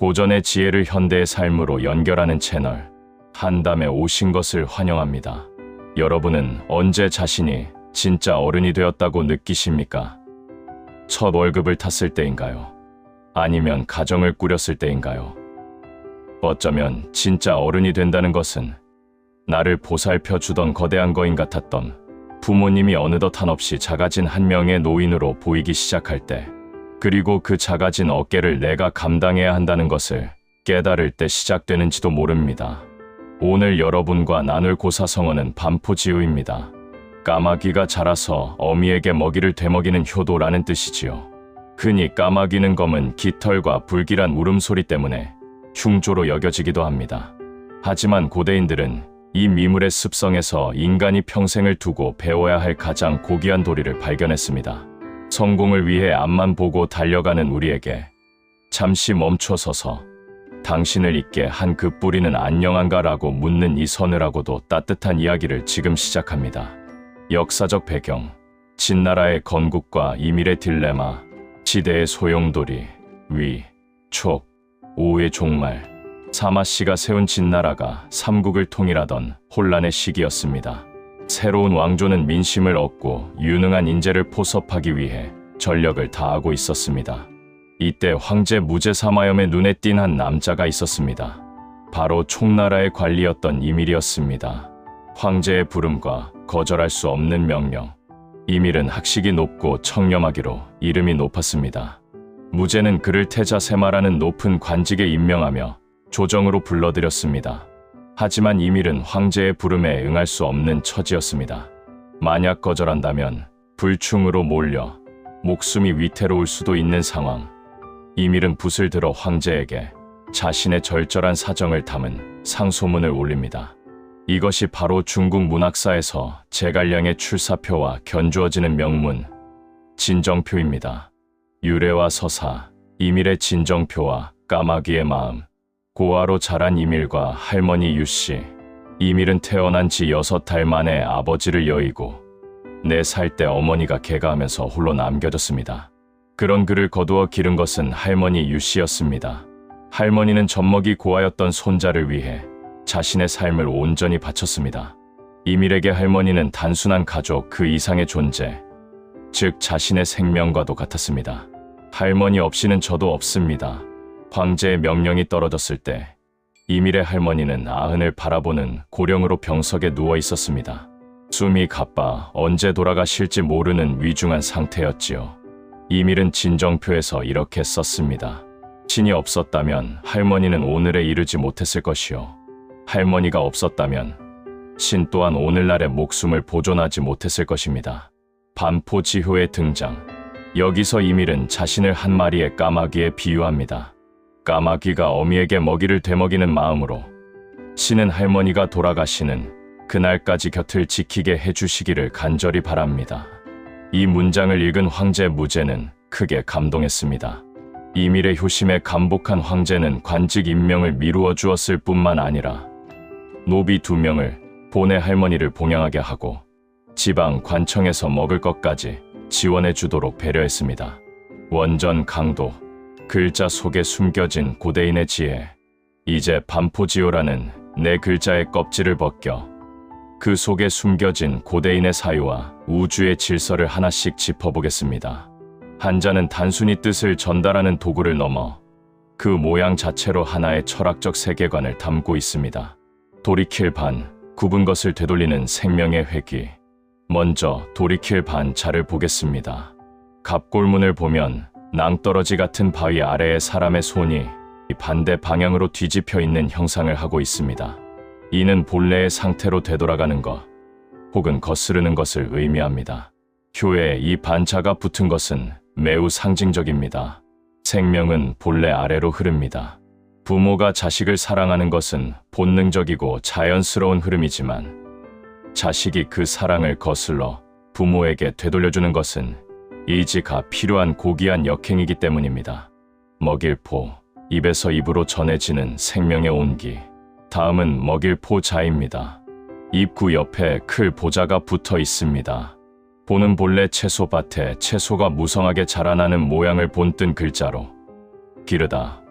고전의 지혜를 현대의 삶으로 연결하는 채널 한담에 오신 것을 환영합니다. 여러분은 언제 자신이 진짜 어른이 되었다고 느끼십니까? 첫 월급을 탔을 때인가요? 아니면 가정을 꾸렸을 때인가요? 어쩌면 진짜 어른이 된다는 것은 나를 보살펴 주던 거대한 거인 같았던 부모님이 어느덧 한없이 작아진 한 명의 노인으로 보이기 시작할 때, 그리고 그 작아진 어깨를 내가 감당해야 한다는 것을 깨달을 때 시작되는지도 모릅니다. 오늘 여러분과 나눌 고사성어는 반포지우입니다. 까마귀가 자라서 어미에게 먹이를 되먹이는 효도라는 뜻이지요. 흔히 까마귀는 검은 깃털과 불길한 울음소리 때문에 흉조로 여겨지기도 합니다. 하지만 고대인들은 이 미물의 습성에서 인간이 평생을 두고 배워야 할 가장 고귀한 도리를 발견했습니다. 성공을 위해 앞만 보고 달려가는 우리에게 잠시 멈춰서서 당신을 잊게 한 그 뿌리는 안녕한가라고 묻는 이 서늘하고도 따뜻한 이야기를 지금 시작합니다. 역사적 배경, 진나라의 건국과 이밀의 딜레마, 시대의 소용돌이, 위, 촉, 오의 종말, 사마씨가 세운 진나라가 삼국을 통일하던 혼란의 시기였습니다. 새로운 왕조는 민심을 얻고 유능한 인재를 포섭하기 위해 전력을 다하고 있었습니다. 이때 황제 무제 사마염의 눈에 띈 한 남자가 있었습니다. 바로 총나라의 관리였던 이밀이었습니다. 황제의 부름과 거절할 수 없는 명령. 이밀은 학식이 높고 청렴하기로 이름이 높았습니다. 무제는 그를 태자 세마라는 높은 관직에 임명하며 조정으로 불러들였습니다. 하지만 이밀은 황제의 부름에 응할 수 없는 처지였습니다. 만약 거절한다면 불충으로 몰려 목숨이 위태로울 수도 있는 상황. 이밀은 붓을 들어 황제에게 자신의 절절한 사정을 담은 상소문을 올립니다. 이것이 바로 중국 문학사에서 제갈량의 출사표와 견주어지는 명문 진정표입니다. 유래와 서사, 이밀의 진정표와 까마귀의 마음, 고아로 자란 이밀과 할머니 유씨. 이밀은 태어난 지 여섯 달 만에 아버지를 여의고 네 살 때 어머니가 개가하면서 홀로 남겨졌습니다. 그런 그를 거두어 기른 것은 할머니 유씨였습니다. 할머니는 젖먹이 고아였던 손자를 위해 자신의 삶을 온전히 바쳤습니다. 이밀에게 할머니는 단순한 가족 그 이상의 존재, 즉 자신의 생명과도 같았습니다. 할머니 없이는 저도 없습니다. 황제의 명령이 떨어졌을 때 이밀의 할머니는 아흔을 바라보는 고령으로 병석에 누워 있었습니다. 숨이 가빠 언제 돌아가실지 모르는 위중한 상태였지요. 이밀은 진정표에서 이렇게 썼습니다. 신이 없었다면 할머니는 오늘에 이르지 못했을 것이요. 할머니가 없었다면 신 또한 오늘날의 목숨을 보존하지 못했을 것입니다. 반포지효의 등장. 여기서 이밀은 자신을 한 마리의 까마귀에 비유합니다. 까마귀가 어미에게 먹이를 되먹이는 마음으로 신은 할머니가 돌아가시는 그날까지 곁을 지키게 해주시기를 간절히 바랍니다. 이 문장을 읽은 황제 무제는 크게 감동했습니다. 이밀의 효심에 감복한 황제는 관직 임명을 미루어 주었을 뿐만 아니라 노비 두 명을 본의 할머니를 봉양하게 하고 지방 관청에서 먹을 것까지 지원해 주도록 배려했습니다. 원전 강도, 글자 속에 숨겨진 고대인의 지혜. 이제 반포지오라는 내 글자의 껍질을 벗겨 그 속에 숨겨진 고대인의 사유와 우주의 질서를 하나씩 짚어보겠습니다. 한자는 단순히 뜻을 전달하는 도구를 넘어 그 모양 자체로 하나의 철학적 세계관을 담고 있습니다. 돌이킬 반, 굽은 것을 되돌리는 생명의 회귀. 먼저 돌이킬 반자를 보겠습니다. 갑골문을 보면 낭떠러지 같은 바위 아래에 사람의 손이 반대 방향으로 뒤집혀 있는 형상을 하고 있습니다. 이는 본래의 상태로 되돌아가는 것, 혹은 거스르는 것을 의미합니다. 효에 이 반차가 붙은 것은 매우 상징적입니다. 생명은 본래 아래로 흐릅니다. 부모가 자식을 사랑하는 것은 본능적이고 자연스러운 흐름이지만 자식이 그 사랑을 거슬러 부모에게 되돌려주는 것은 의지가 필요한 고귀한 역행이기 때문입니다. 먹일 포, 입에서 입으로 전해지는 생명의 온기. 다음은 먹일 포자입니다. 입구 옆에 클 보자가 붙어 있습니다. 보는 본래 채소밭에 채소가 무성하게 자라나는 모양을 본뜬 글자로 기르다,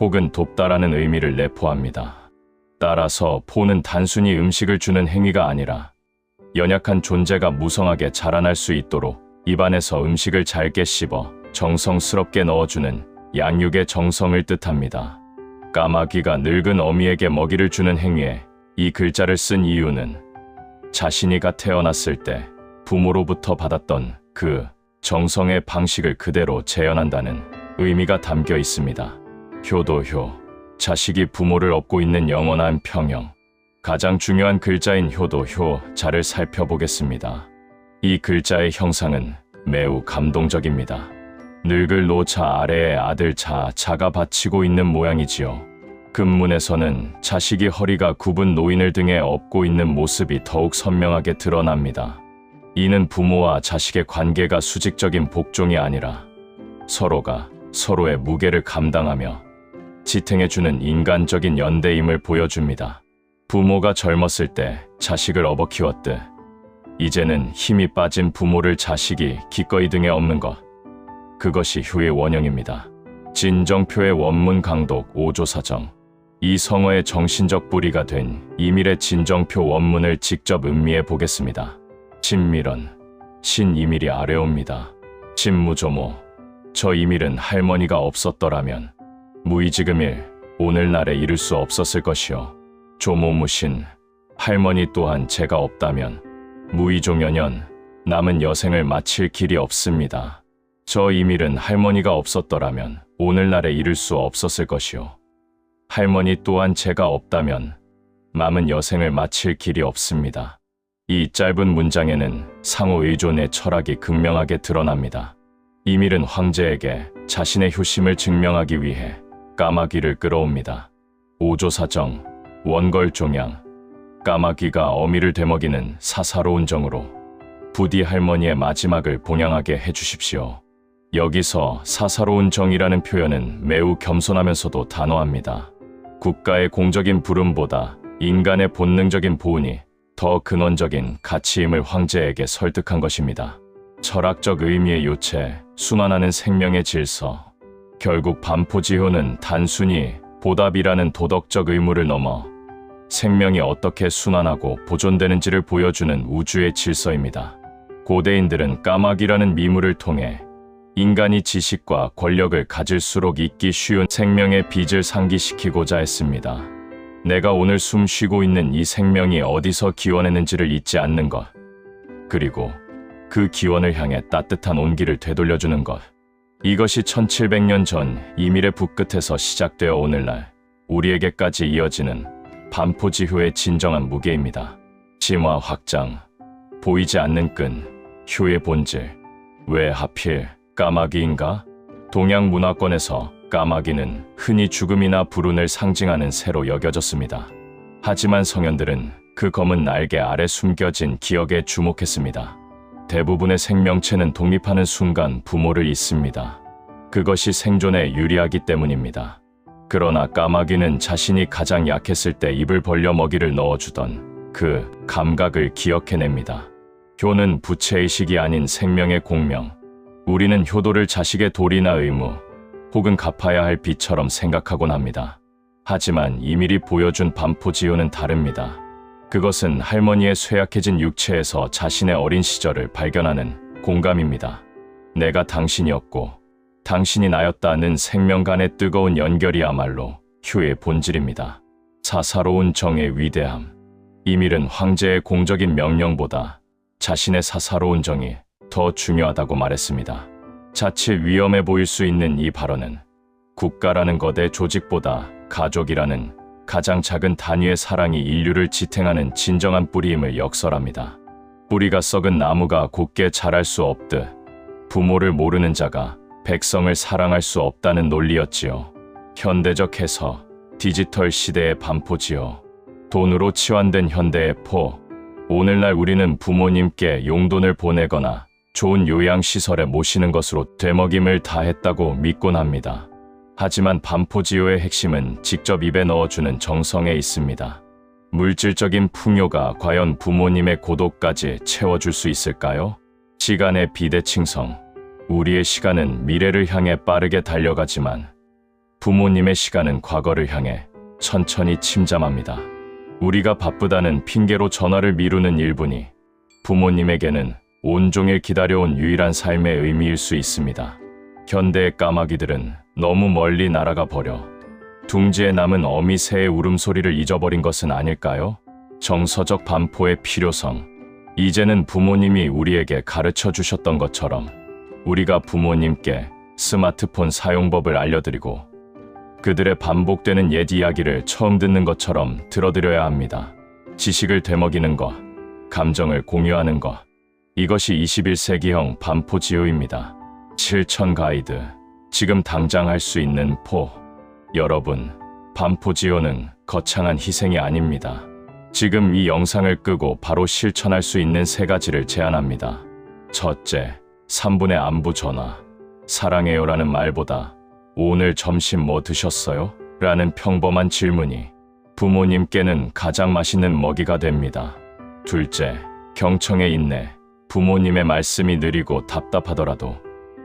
혹은 돕다라는 의미를 내포합니다. 따라서 포는 단순히 음식을 주는 행위가 아니라 연약한 존재가 무성하게 자라날 수 있도록 입안에서 음식을 잘게 씹어 정성스럽게 넣어주는 양육의 정성을 뜻합니다. 까마귀가 늙은 어미에게 먹이를 주는 행위에 이 글자를 쓴 이유는 자신이가 태어났을 때 부모로부터 받았던 그 정성의 방식을 그대로 재현한다는 의미가 담겨 있습니다. 효도효, 자식이 부모를 업고 있는 영원한 평형. 가장 중요한 글자인 효도효 자를 살펴보겠습니다. 이 글자의 형상은 매우 감동적입니다. 늙을 노자 아래에 아들 자, 자가 받치고 있는 모양이지요. 금문에서는 자식이 허리가 굽은 노인을 등에 업고 있는 모습이 더욱 선명하게 드러납니다. 이는 부모와 자식의 관계가 수직적인 복종이 아니라 서로가 서로의 무게를 감당하며 지탱해주는 인간적인 연대임을 보여줍니다. 부모가 젊었을 때 자식을 업어 키웠듯 이제는 힘이 빠진 부모를 자식이 기꺼이 등에 업는 것. 그것이 효의 원형입니다. 진정표의 원문 강독 5조 사정. 이 성어의 정신적 뿌리가 된 이밀의 진정표 원문을 직접 음미해 보겠습니다. 진밀은 신이밀이 아래옵니다. 진무조모 저 이밀은 할머니가 없었더라면 무의지금일 오늘날에 이룰 수 없었을 것이요. 조모무신 할머니 또한 제가 없다면 무의종연연 남은 여생을 마칠 길이 없습니다. 저 이밀은 할머니가 없었더라면 오늘날에 이룰 수 없었을 것이요. 할머니 또한 제가 없다면 남은 여생을 마칠 길이 없습니다. 이 짧은 문장에는 상호 의존의 철학이 극명하게 드러납니다. 이밀은 황제에게 자신의 효심을 증명하기 위해 까마귀를 끌어옵니다. 오조사정, 원걸종양, 까마귀가 어미를 되먹이는 사사로운 정으로 부디 할머니의 마지막을 봉양하게 해주십시오. 여기서 사사로운 정이라는 표현은 매우 겸손하면서도 단호합니다. 국가의 공적인 부름보다 인간의 본능적인 보은이 더 근원적인 가치임을 황제에게 설득한 것입니다. 철학적 의미의 요체, 순환하는 생명의 질서. 결국 반포지효는 단순히 보답이라는 도덕적 의무를 넘어 생명이 어떻게 순환하고 보존되는지를 보여주는 우주의 질서입니다. 고대인들은 까마귀라는 미물을 통해 인간이 지식과 권력을 가질수록 잊기 쉬운 생명의 빚을 상기시키고자 했습니다. 내가 오늘 숨 쉬고 있는 이 생명이 어디서 기원했는지를 잊지 않는 것. 그리고 그 기원을 향해 따뜻한 온기를 되돌려주는 것. 이것이 1700년 전 이밀의 북끝에서 시작되어 오늘날 우리에게까지 이어지는 반포지효의 진정한 무게입니다. 심화 확장, 보이지 않는 끈, 효의 본질. 왜 하필 까마귀인가? 동양 문화권에서 까마귀는 흔히 죽음이나 불운을 상징하는 새로 여겨졌습니다. 하지만 성현들은 그 검은 날개 아래 숨겨진 기억에 주목했습니다. 대부분의 생명체는 독립하는 순간 부모를 잊습니다. 그것이 생존에 유리하기 때문입니다. 그러나 까마귀는 자신이 가장 약했을 때 입을 벌려 먹이를 넣어주던 그 감각을 기억해냅니다. 효는 부채의식이 아닌 생명의 공명. 우리는 효도를 자식의 도리나 의무, 혹은 갚아야 할 빚처럼 생각하곤 합니다. 하지만 이밀이 보여준 반포지효는 다릅니다. 그것은 할머니의 쇠약해진 육체에서 자신의 어린 시절을 발견하는 공감입니다. 내가 당신이었고 당신이 나였다는 생명 간의 뜨거운 연결이야말로 효의 본질입니다. 사사로운 정의 위대함. 이밀은 황제의 공적인 명령보다 자신의 사사로운 정이 더 중요하다고 말했습니다. 자칫 위험해 보일 수 있는 이 발언은 국가라는 거대 조직보다 가족이라는 가장 작은 단위의 사랑이 인류를 지탱하는 진정한 뿌리임을 역설합니다. 뿌리가 썩은 나무가 곧게 자랄 수 없듯 부모를 모르는 자가 백성을 사랑할 수 없다는 논리였지요. 현대적 해서 디지털 시대의 반포지요. 돈으로 치환된 현대의 포. 오늘날 우리는 부모님께 용돈을 보내거나 좋은 요양시설에 모시는 것으로 되먹임을 다했다고 믿곤 합니다. 하지만 반포지효의 핵심은 직접 입에 넣어주는 정성에 있습니다. 물질적인 풍요가 과연 부모님의 고독까지 채워줄 수 있을까요? 시간의 비대칭성. 우리의 시간은 미래를 향해 빠르게 달려가지만 부모님의 시간은 과거를 향해 천천히 침잠합니다. 우리가 바쁘다는 핑계로 전화를 미루는 일분이 부모님에게는 온종일 기다려온 유일한 삶의 의미일 수 있습니다. 현대의 까마귀들은 너무 멀리 날아가 버려 둥지에 남은 어미 새의 울음소리를 잊어버린 것은 아닐까요? 정서적 반포의 필요성. 이제는 부모님이 우리에게 가르쳐 주셨던 것처럼 우리가 부모님께 스마트폰 사용법을 알려드리고 그들의 반복되는 옛 이야기를 처음 듣는 것처럼 들어드려야 합니다. 지식을 되먹이는 것, 감정을 공유하는 것. 이것이 21세기형 반포지효입니다. 실천 가이드. 지금 당장 할 수 있는 포. 여러분, 반포지효는 거창한 희생이 아닙니다. 지금 이 영상을 끄고 바로 실천할 수 있는 세 가지를 제안합니다. 첫째, 3분의 안부 전화. 사랑해요라는 말보다 오늘 점심 뭐 드셨어요? 라는 평범한 질문이 부모님께는 가장 맛있는 먹이가 됩니다. 둘째, 경청의 인내. 부모님의 말씀이 느리고 답답하더라도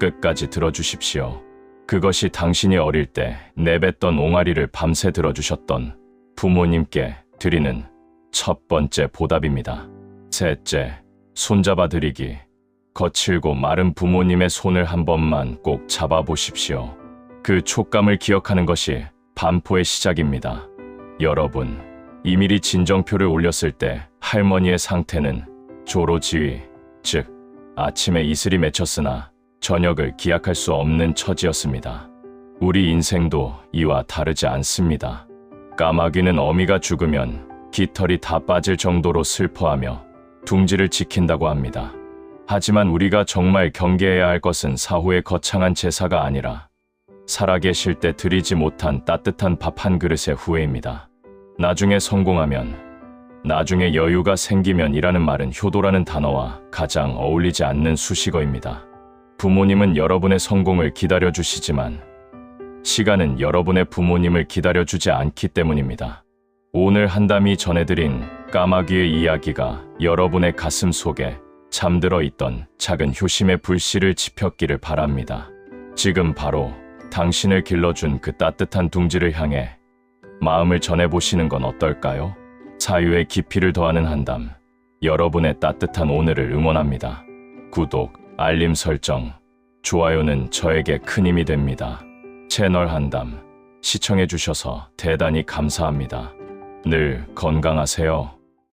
끝까지 들어주십시오. 그것이 당신이 어릴 때 내뱉던 옹알이를 밤새 들어주셨던 부모님께 드리는 첫 번째 보답입니다. 셋째, 손잡아 드리기. 거칠고 마른 부모님의 손을 한 번만 꼭 잡아보십시오. 그 촉감을 기억하는 것이 반포의 시작입니다. 여러분, 이밀히 진정표를 올렸을 때 할머니의 상태는 조로지휘, 즉, 아침에 이슬이 맺혔으나 저녁을 기약할 수 없는 처지였습니다. 우리 인생도 이와 다르지 않습니다. 까마귀는 어미가 죽으면 깃털이 다 빠질 정도로 슬퍼하며 둥지를 지킨다고 합니다. 하지만 우리가 정말 경계해야 할 것은 사후의 거창한 제사가 아니라 살아계실 때 드리지 못한 따뜻한 밥 한 그릇의 후회입니다. 나중에 성공하면, 나중에 여유가 생기면 이라는 말은 효도라는 단어와 가장 어울리지 않는 수식어입니다. 부모님은 여러분의 성공을 기다려주시지만, 시간은 여러분의 부모님을 기다려주지 않기 때문입니다. 오늘 한담이 전해드린 까마귀의 이야기가 여러분의 가슴 속에 잠들어 있던 작은 효심의 불씨를 지폈기를 바랍니다. 지금 바로 당신을 길러준 그 따뜻한 둥지를 향해 마음을 전해보시는 건 어떨까요? 사유의 깊이를 더하는 한담. 여러분의 따뜻한 오늘을 응원합니다. 구독, 알림 설정, 좋아요는 저에게 큰 힘이 됩니다. 채널 한담 시청해주셔서 대단히 감사합니다. 늘 건강하세요.